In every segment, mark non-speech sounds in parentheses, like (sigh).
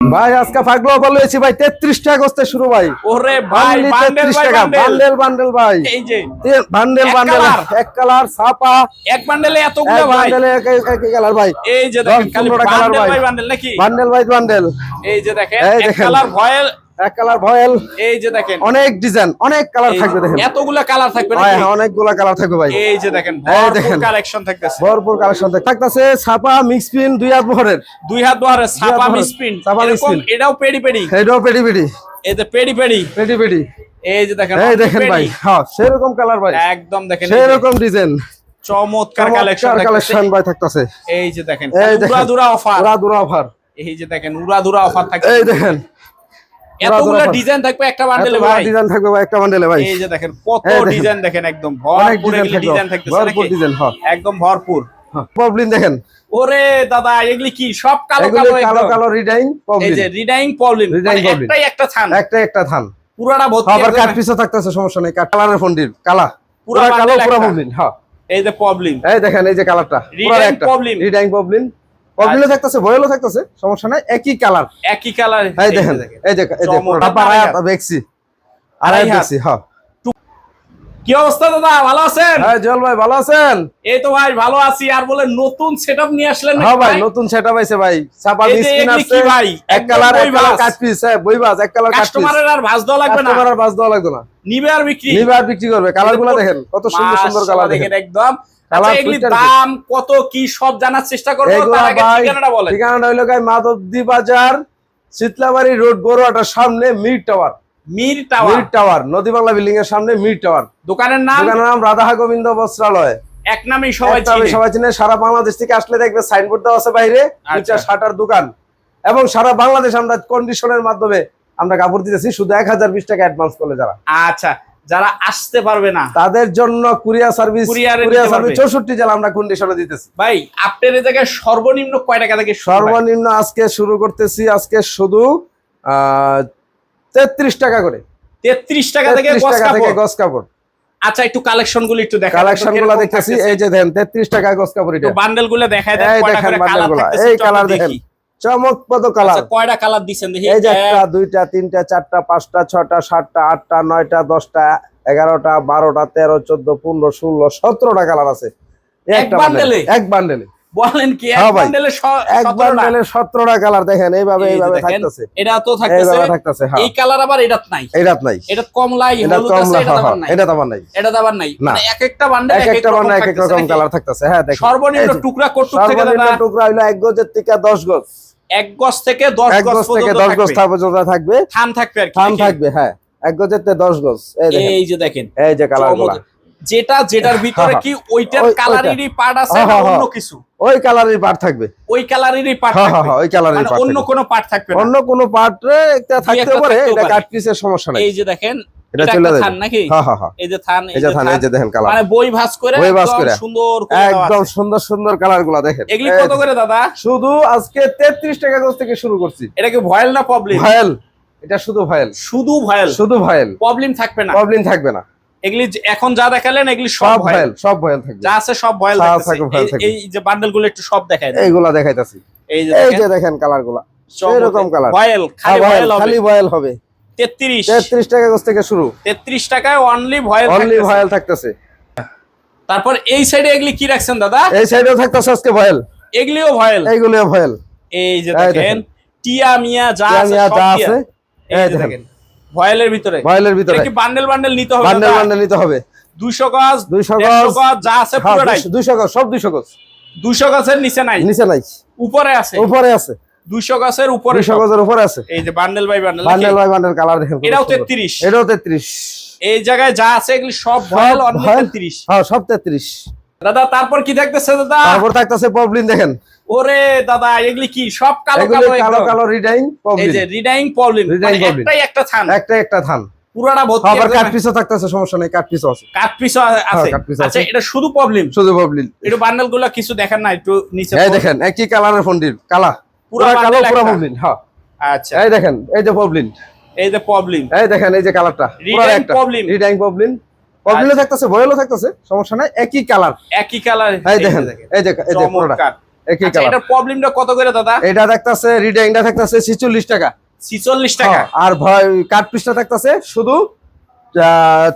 ভাই আজকে ফাগলো হয়েছি ভাই তেত্রিশ টাকা করতে শুরু ভাই। ওরে ভাই তেত্রিশ বান্ডেল ভাই টাকা বান্ডেল বান্ডেল ভাই। এই যে বান্ডেল বান্ডেল এক কালার ছাপা। এক বান্ডেলে এতগুলো ভাই। বান্ডেলে এক এক কালার ভাই। এই যে দেখেন ভাই। ভাই বান্ডেল নাকি? বান্ডেল ভাই বান্ডেল এই যে দেখেন এক কালার ভয়েল এক কালার ভয়েল। এই যে দেখেন। অনেক ডিজাইন অনেক কালার থাকবে দেখেন। এতগুলা কালার থাকবে হ্যাঁ অনেকগুলা কালার থাকবে ভাই। এই যে দেখেন ভরপুর কালেকশন থাকতেছে। ভরপুর কালেকশন থাকতেছে ছাপা মিক্স পিন দুই হাত বহরের দুই হাত বহরে ছাপা বহরে, মিসপিন ছাপা এরকম মিসপিন। এটাও পেডি পেডি। এটাও পেটি পেটি এই যে পেডি পেডি। পেটি পেটি এই যে দেখেন এই দেখেন ভাই হ্যাঁ সেরকম কালার ভাই। একদম দেখেন সেরকম ডিজাইন চমৎকার কালেকশন কালেকশন ভাই থাকতেছে। এই যে দেখেন এই দুরা অফার পুরা দুরা অফার এই যে দেখেন উড়া দুরা অফার থাকবে এই দেখেন এতগুলো ডিজাইন থাকবে একটা বান্ডেলে ভাই। ডিজাইন থাকবে ভাই একটা বান্ডেলে ভাই। এই যে দেখেন কত ডিজাইন দেখেন। একদম ভরপুর ডিজাইন থাকবে। ভরপুর ডিজাইন হ্যাঁ। একদম ভরপুর। প্রবলেম দেখেন। ওরে দাদা এগুলি কি? সব কালো কালো কালো কালো রিডাইং এই যে রিডাইং প্রবলেম একটাই একটা থান। একটা একটা থান। পুরাটা ভর্তি আবার কাট পিসও থাকতেছে সমস্যা নেই। কাট কালারের ফন্ডির কালা পুরা কালো পুরা হ্যাঁ। এই যে প্রবলেম এই দেখেন এই যে কালারটা পুরো একটা। problem। রিডাইং প্রবলেম প্রবলেমও থাকতেছে ভয়েলও থাকতেছে সমস্যা নাই একই কালার একই কালার এই দেখেন এই দেখেন। এই দেখেন আড়াই হাত বেক্সি আড়াই আড়াই বেক্সি হ্যাঁ। কি অবস্থা দাদা? ভালো আছেন? হ্যাঁ জল ভাই ভালো আছেন? এই তো ভাই ভালো আছি। আর বলে নতুন সেটআপ নিয়ে আসলেন হ্যাঁ ভাই নতুন সেটআপ আইছে ভাই। সাপা এই যে মিসকিন এগুলি আছে কি ভাই? এক কালার এক কালার কাট পিস হ্যাঁ বইবাজ এক কালার কাট পিস কাস্টমারের আর ভাজ দেওয়া লাগবে না? কাস্টমার আর বাস দেওয়া লাগবে না। নিবে আর বিক্রি? নিবে আর বিক্রি করবে। কালারগুলো দেখেন কত সুন্দর সুন্দর কালার দেখেন একদম। আচ্ছা দাম কত কি সব জানার চেষ্টা করব। এগুলা তার আগে ভাই ঠিকানাটা বলেন। ঠিকানাটা হইল মাধবদী বাজার শীতলাবাড়ি রোড বড়ুয়াটার সামনে Mir tower Mir tower Mir tower. নদী বাংলা বিল্ডিং এর সামনে মির টাওয়ার। দোকানের নাম? দোকানের নাম রাধা গোবিন্দ বস্ত্রালয়। এক নামেই সবাই চিনে। সবাই চিনে। সারা বাংলাদেশ থেকে আসলে দেখবে সাইনবোর্ড দেওয়া আছে বাইরে আচ্ছা। দুইটা শাটার দোকান। এবং সারা বাংলাদেশ আমরা কন্ডিশনের মাধ্যমে আমরা কাপড় দিতেছি শুধু এক হাজার বিশ টাকা অ্যাডভান্স করলে যারা। আচ্ছা যারা আসতে পারবে না তাদের জন্য কুরিয়ার সার্ভিস কুরিয়ার সার্ভিস চৌষট্টি জেলা আমরা কন্ডিশনে দিতেছি। ভাই আপনার এই জায়গায় সর্বনিম্ন কয় টাকা থেকে সর্বনিম্ন আজকে শুরু করতেছি আজকে শুধু তেত্রিশ টাকা করে। 33 টাকা থেকে তেত্রিশ টাকা থেকে গজ কাপড়। আচ্ছা একটু কালেকশনগুলো একটু দেখা কালেকশনগুলো দেখতেছি এই যে দেন তেত্রিশ টাকা গজ কাপড় এটা। বান্ডেলগুলো দেখায় দেন কয়টা দেখেন করে বান্ডেল কালারগুলা এই কালার দেখেন চমকপ্রদ কালার আচ্ছা কয়টা কালার দিছেন দেখি? এই যে একটা দুইটা তিনটা চারটা পাঁচটা ছটা সাতটা আটটা নয়টা দশটা এগারোটা বারোটা তেরো চোদ্দ পনেরো ষোলো সতেরোটা কালার আছে। এক? বান্ডেল এক বান্ডেলে বলেন কি এক হ্যাঁ বান্ডেলে এক বান্ডেলে সতেরোটা কালার দেখেন এইভাবে এইভাবে থাকতেছে। এটা তো থাকতেছে। থাকতেছে হ্যাঁ। এই কালার আবার এটাত নাই। এটাত নাই। এটা কমলাই হলুদ আছে এটা আবার নাই। এটা তো আমার নাই। এটা আবার নাই। মানে এক একটা বান্ডেল এক একটা বান্ডেল এক এক রকম কালার থাকতেছে হ্যাঁ দেখেন। সর্বনিম্ন টুকরা কটুক থেকে সর্বনিম্ন টুকরা হইল এক গজের থেকে দশ গজ। এক গজ থেকে দশ এক গজ গজ থেকে পর্যন্ত দশ গজ থাকবে। পর্যন্ত থাকবে। থান থাকবে আর কি থান থাকবে হ্যাঁ। এক গজের থেকে দশ গজ। এই দেখেন। এই যে দেখেন। এই যে কালার। যেটা যেটার ভিতরে কি (laughs) ওইটার কালারেরই পার্ট আছে হ্যাঁ, হ্যাঁ, অন্য হ্যাঁ। কিছু? ওই কালারের পার্ট থাকবে। ওই কালারেরই পার্ট থাকবে। ওই কালারের মানে পার্ট অন্য কোনো পার্ট থাকবে না। অন্য কোনো পার্টে একটা থাকতে পারে এটা পারে। কাট পিসের সমস্যা নাই। এই যে দেখেন এটা চলে যাবে। থান নাকি? হ্যাঁ হ্যাঁ এই যে থান এই যে থান এই যে দেখেন কালার মানে বই ভাঁজ করে বই একদম করে। সুন্দর একদম সুন্দর সুন্দর কালারগুলা দেখেন। এগুলি কত করে দাদা? শুধু আজকে তেত্রিশ টাকা গজ থেকে শুরু করছি। এটা কি ভয়েল না প্রবলেম ভয়েল। এটা শুধু ভয়েল। শুধু ভয়েল। শুধু ভয়েল। প্রবলেম থাকবে না। প্রবলেম থাকবে না। এগুলি এখন যা দেখালেন এগুলি সব ভয়েল। সব ভায়েল থাকবে। যা আছে সব ভয়েল থাকবে, এই- যে একটু সব দেখায় এইগুলা দেখাইতাছি। এই যে এই দেখেন। যে এরকম কালার ভয়েল খালি ভয়েল হবে। খালি ভয়েল হবে। 33 তেত্রিশ টাকা গজ থেকে শুরু। 33 টাকায় অনলি ভয়েল অনলি। ভয়েল থাকতেছে। তারপর এই সাইডে এগুলি কি রাখছেন দাদা? এই সাইডেও থাকতেছে আজকে ভয়েল। এগুলিও ভয়েল। এইগুলিও ভয়েল। এই যে দেখেন। টিয়া মিয়া যা আছে সব আছে, এই দেখেন। ভয়েলের ভিতরে। ভয়েলের ভিতরে। কি বান্ডেল বান্ডেল নিতে হবে বান্ডেল? বান্ডেল নিতে হবে। 200 গজ 200 গজ। যা আছে হ্যাঁ পুরোটাই। দুইশো গজ সব দুইশো গজ। 200 গজের নিচে নাই? নিচে নাই। উপরে আছে? উপরে আছে। 200 গজের উপরে দুইশো সব। গজের উপরে আছে। এই যে bundle by bundle bundle by bundle colour দেখেন এটাও সুন্দর। 33 এটাও তেত্রিশ। এই জায়গায় যা আছে এগুলি সব ভয়েল অনলি ভয়েল। 33 হ্যাঁ সব তেত্রিশ। দাদা তারপর কি থাকতেছে দাদা? তারপর থাকতেছে প্রবলেম দেখেন। ওরে দাদা এগুলি কি? সব কালো কালো কালো। কালো রিডাইং এই যে রিডাইং প্রবলেম Redying একটাই একটা থান। একটা একটা থান। পুরাটা ভর্তি আবার কাট পিসও থাকতেছে সমস্যা নেই কাট পিসও আছে। কাট পিসও আছে। হ্যাঁ, কাট piece আচ্ছা এটা শুধু প্রবলেম শুধু প্রবলেম একটু বান্ডেলগুলো কিছু দেখেন না একটু নিচে এই দেখেন একই কালারের ফন্ডির কালা। পুরা কালো পুরা। প্রবলেম হ্যাঁ। আচ্ছা। এই দেখেন এই যে প্রবলেম এই যে প্রবলেম এই দেখেন এই যে কালারটা। পুরো একটা। problem। রিডাইং প্রবলেম প্রবলেমও থাকতেছে বয়েলও থাকতেছে সমস্যা নাই একই কালার একই কালার এই দেখেন এই দেখেন এই যে পুরোটা। একই কালার এটা প্রবলেমটা কত করে দাদা? এটা থাকতেছে রিডিংটা থাকতেছে ছিচল্লিশ টাকা। ছিচল্লিশ টাকা? হ্যাঁ, আর ভয় কাঠ পিসটা থাকতেছে শুধু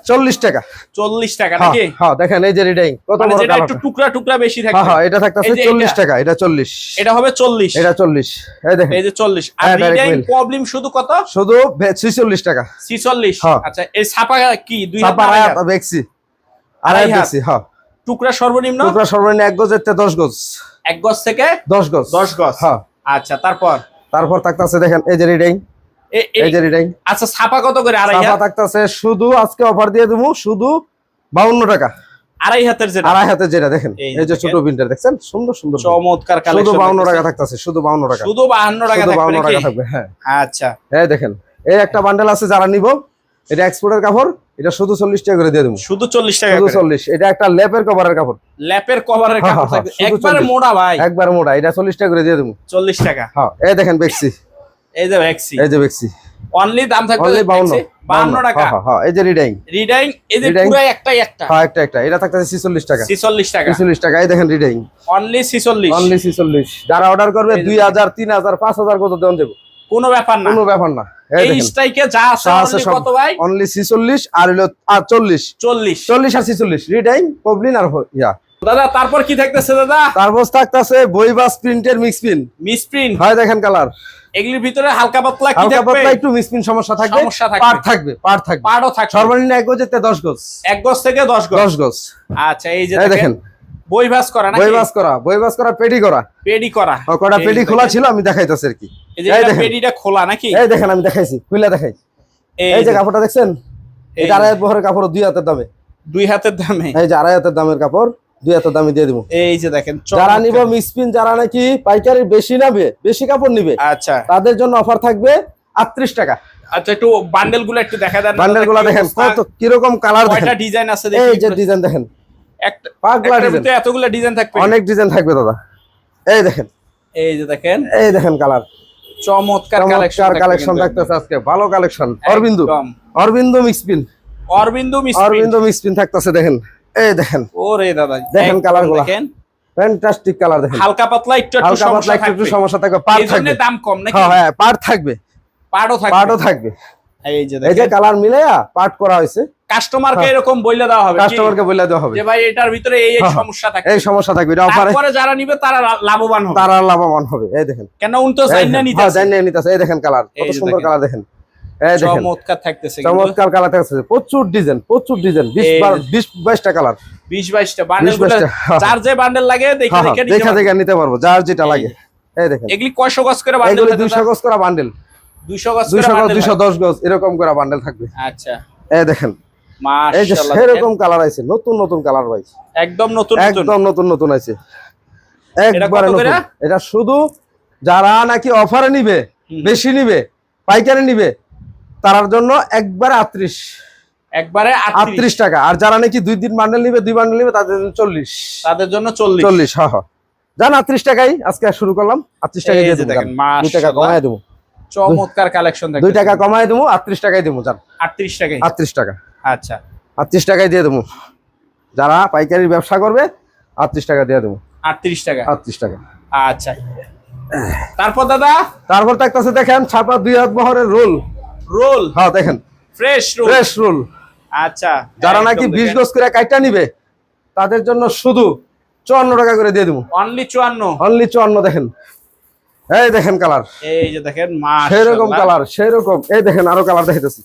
চল্লিশ টাকা। চল্লিশ টাকা হ্যাঁ, নাকি? হ্যাঁ দেখেন এই যে রিডিং কত মানে যেটা একটু টুকরা টুকরা বেশি থাকে হ্যাঁ এটা থাকতেছে চল্লিশ টাকা এটা চল্লিশ। এটা হবে চল্লিশ। এটা চল্লিশ। এই দেখেন। এই যে চল্লিশ। আর রিডাইং প্রবলেম শুধু কত? শুধু ছিচল্লিশ টাকা। ছিচল্লিশ। আচ্ছা এই ছাপা কি? দুই আড়াই হ্যাঁ। টুকরা সর্বনিম্ন? টুকরা সর্বনিম্ন এক গজ এতে দশ গজ। এক গজ থেকে দশ গজ। দশ গজ। হ্যাঁ। আচ্ছা তারপর? তারপর থাকতেছে দেখেন এই যে রিডিং। এ- এ- এই যে আচ্ছা ছাপা কত করে? আড়াই থাকতেছে শুধু আজকে অফার দিয়ে দেবো শুধু বাউন্ন টাকা। আড়াই হাতের যেটা। আড়াই হাতে যেটা দেখেন। এই যে ছোট প্রিন্টার দেখছেন? সুন্দর সুন্দর। চমৎকার শুধু কালেকশন বাউন্ন টাকা থাকতেছে শুধু বাউন্ন টাকা। শুধু বাহান্ন টাকা থাকবে টাকা থাকবে হ্যাঁ। আচ্ছা। এই দেখেন এই একটা বান্ডেল আছে যারা নিব এটা এক্সপোর্টের কাপড় এটা শুধু চল্লিশ টাকা করে দিয়ে দেবো শুধু চল্লিশ টাকা শুধু করে। চল্লিশ এটা একটা লেপের কভারের কাপড়। ল্যাপের কভারের হ্যাঁ, কাপড় হ্যাঁ, থাকবে। শুধু একবারে 40 মোড়া ভাই। একবার মোটা এটা চল্লিশ টাকা করে দিয়ে দেবো চল্লিশ টাকা। হ্যাঁ এই দেখেন বেক্সি এই যে ভ্যাক্সি এই যে বেক্সি অনলি দাম থাকবে অনলি বাউন্ন। বাহান্ন টাকা। হ্যাঁ হ্যাঁ এই যে রিডাইং রিডাইং এই যে পুরো একটাই একটা। হ্যাঁ একটা একটা। এটা থাকতেছে ছিচল্লিশ টাকা। ছিচল্লিশ টাকা। ছিচল্লিশ টাকা। এই দেখেন রিডাইং অনলি ছিচল্লিশ। অনলি ছিচল্লিশ। যারা অর্ডার করবে এই যে দুই হাজার তিন হাজার পাঁচ হাজার কত দেন দেবো কোনো ব্যাপার না। কোনো ব্যাপার না। এই স্ট্রাইকে যা আছে কত ভাই? অনলি ছিচল্লিশ আর হলো আর চল্লিশ। চল্লিশ। চল্লিশ আর ছিচল্লিশ। রিডাইং পবলিন আর ইয়া। দাদা তারপর কি থাকতেছে দাদা? তারপর থাকতেছে প্রিন্টের মিক্স প্রিন মিসপ্রিন্ট হয় দেখেন কালার এগুলির ভিতরে হালকা পাতলা কি হালকা পাতলা একটু মিক্স সমস্যা থাকবে। সমস্যা থাকবে। পার থাকবে পার থাকবে। পাড়ও থাকবে। সর্বনিম্ন গজ। এক গজ থেকে দশ গজ। দশ গজ। আচ্ছা এই যে দেখেন দেখেন। বই ভাস করা নাকি? বইবাস করা বইবাস করা পেডি করা। পেডি করা। ও, কটা পেডি খোলা ছিল আমি দেখাইতেছি আর কি। এই যে। পেডিটা খোলা নাকি? এই দেখেন আমি দেখাইছি খুলে দেখাই। এই যে কাপড়টা দেখছেন? এই এটা আড়াই বহরের কাপড় দুই হাতের দামে। দুই হাতের দামে। এই যে আড়াই হাতের দামের কাপড়। দুই হাতের দামে দিয়ে দিব। এই যে দেখেন যারা নিব মিসপিন যারা নাকি পাইকারি বেশি নেবে বেশি কাপড় নিবে আচ্ছা। তাদের জন্য অফার থাকবে আটত্রিশ টাকা। আচ্ছা একটু বান্ডেলগুলো একটু দেখা দেন বান্ডেলগুলা দেখেন কত কীরকম কালার কয়টা ডিজাইন আছে এই যে ডিজাইন দেখেন। একটা পাগলা ডিজাইন এতগুলো ডিজাইন থাকবে? অনেক ডিজাইন থাকবে দাদা। এই দেখেন। এই যে দেখেন। এই দেখেন কালার চমৎকার কালেকশন কালেকশন থাকতেছে আজকে ভালো কালেকশন অরবিন্দু। অরবিন্দু মিক্সপিন অরবিন্দু মিস অরবিন্দু মিক্সপিন থাকতেছে দেখেন। এই দেখেন। ওরে দাদা দেখেন দেখেন। ফ্যান্টাস্টিক কালার দেখেন। হালকা পাতলা একটু একটু সমস্যা একটু একটু সমস্যা থাকবে। পার থাকবে। দাম কম নাকি? হ্যাঁ হ্যাঁ পার থাকবে। পাড়ও থাকবে। থাকবে। এই যে এই যে কালার পার্ট করা হয়েছে। কাস্টমারকে হ্যাঁ। এরকম বইলে দেওয়া হবে। কাস্টমারকে বলে দেওয়া হবে। যে ভাই এটার ভিতরে এই এই হ্যাঁ, সমস্যা থাকে এই সমস্যা থাকবে। এটা অফারে তারপরে যারা নিবে তারা লাভবান হবে। তারা লাভবান হবে। এই দেখেন। কেন উনি তো এই জাইন না দেখেন, নিতে হ্যাঁ, জানি না নিতেছে। এই দেখেন কালার এই কত সুন্দর কালার দেখেন। চমৎকার থাকতেছে চমৎকার কালার থাকছে প্রচুর ডিজাইন প্রচুর ডিজাইন বিশ এই বার- বিশ বাইশটা কালার 20 22টা বান্ডেল 20 22টা, হ্যাঁ। যার যে বান্ডেল লাগে দেখে হ্যাঁ দেখে নিতে দেখা নিতে পারব যার যেটা লাগে। এই দেখেন। এগুলি কয়শো গজ করে বান্ডেল এগুলো গজ করা বান্ডেল 200 গজ গজ বান্ডেল এরকম করে বান্ডেল থাকবে। আচ্ছা। এই দেখেন। এই যে সেরকম কালার আছে নতুন নতুন কালার ভাই। একদম নতুন একদম নতুন নতুন আছে এটা একবারে নতুন। এটা শুধু যারা নাকি অফারে নিবে বেশি নিবে পাইকারি নিবে তার জন্য একবারে আটত্রিশ। একবারে 38 আটত্রিশ টাকা। আর যারা নাকি দুই দিন বান্ডেল নিবে দুই বান্ডেল নিবে তাদের জন্য চল্লিশ। তাদের জন্য 40 চল্লিশ হ্যাঁ হ্যাঁ। যান আটত্রিশ টাকাই আজকে শুরু করলাম। আটত্রিশ টাকায় দিয়ে দেখেন, দুই টাকা। কমায় দেবো। চমৎকার কালেকশন দুই টাকা কমায় দেবো আটত্রিশ টাকায় দেবো যান। 38 টাকায় আটত্রিশ টাকা। আচ্ছা। আটত্রিশ টাকায় দিয়ে দেবো। যারা পাইকারি ব্যবসা করবে আটত্রিশ টাকা দিয়ে দেবো। 38 টাকা। আটত্রিশ টাকা। আচ্ছা। তারপর দাদা? তারপর থাকতেছে দেখেন ছাপা দুই হাত বহরের রোল। রোল। হ্যাঁ দেখেন। Fresh roll. Fresh roll. আচ্ছা যারা নাকি বিশ গজ করে কাইটা নিবে তাদের জন্য শুধু চুয়ান্ন টাকা করে দিয়ে দেবো। অনলি 54 অনলি চুয়ান্ন দেখেন। এই দেখেন কালার। এই যে দেখেন সেরকম মাশাআল্লাহ কালার সেরকম। এই দেখেন আরও কালার দেখাইতেছি।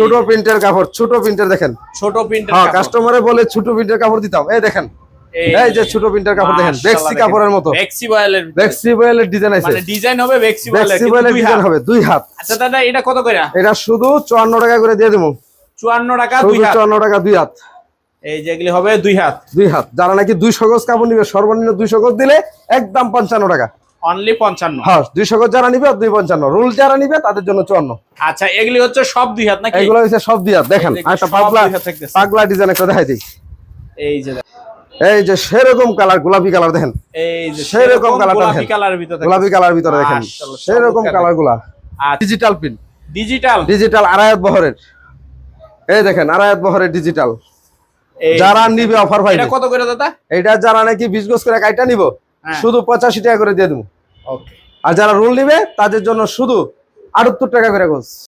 ছোট প্রিন্টের কাপড় ছোট প্রিন্টের দেখেন। ছোট প্রিন্টের হ্যাঁ কাস্টমারে বলে ছোট প্রিন্টের কাপড় দিতাম। এই দেখেন। এই যে ছোট প্রিন্টের কাপড় দেখেন বেক্সি কাপড়ের মতো। বেক্সি বয়েলের বেক্সি বয়েলের ডিজাইন আছে। মানে ডিজাইন হবে বেক্সি বয়েলের বেক্সি বয়েলের দুই ডিজাইন হবে দুই হাত। আচ্ছা দাদা এটা কত করে? এটা শুধু চুয়ান্ন টাকা করে দিয়ে দেবো। 54 টাকা দুই হাত। চুয়ান্ন টাকা দুই হাত। এই যেগুলি হবে দুই হাত। দুই হাত। যারা নাকি দুইশো গজ কাপড় নিবে সর্বনিম্ন দুইশো গজ দিলে একদম পঞ্চান্ন টাকা। অনলি 55 হ্যাঁ দুইশো গজ যারা নিবে দুই পঞ্চান্ন। রুল যারা নিবে তাদের জন্য চুয়ান্ন। আচ্ছা এগুলি হচ্ছে সব দুই হাত নাকি? এগুলো হচ্ছে সব দুই হাত। দেখেন একটা পাগলা পাগলা ডিজাইন একটা দেখাই দিই। এই যে দেখেন, এই যে সেরকম কালার গোলাপি কালার দেখেন। এই যে সেরকম সেরকম কালারটা গোলাপি দেখেন। গোলাপি কালার ভিতরে দেখেন। সেরকম কালার। গুলা ডিজিটাল পিন ডিজিটাল ডিজিটাল আড়ায়াত বহরের। এই দেখেন আড়ায়াত বহরের ডিজিটাল যারা নিবে অফার এটা কত করে দাদা? এটা যারা নাকি বিশ গোছ করে কাইটা নিব হ্যাঁ। শুধু পঁচাশি টাকা করে দিয়ে দেবো। ওকে আর যারা রোল নিবে তাদের জন্য শুধু আটাত্তর টাকা করে গোছ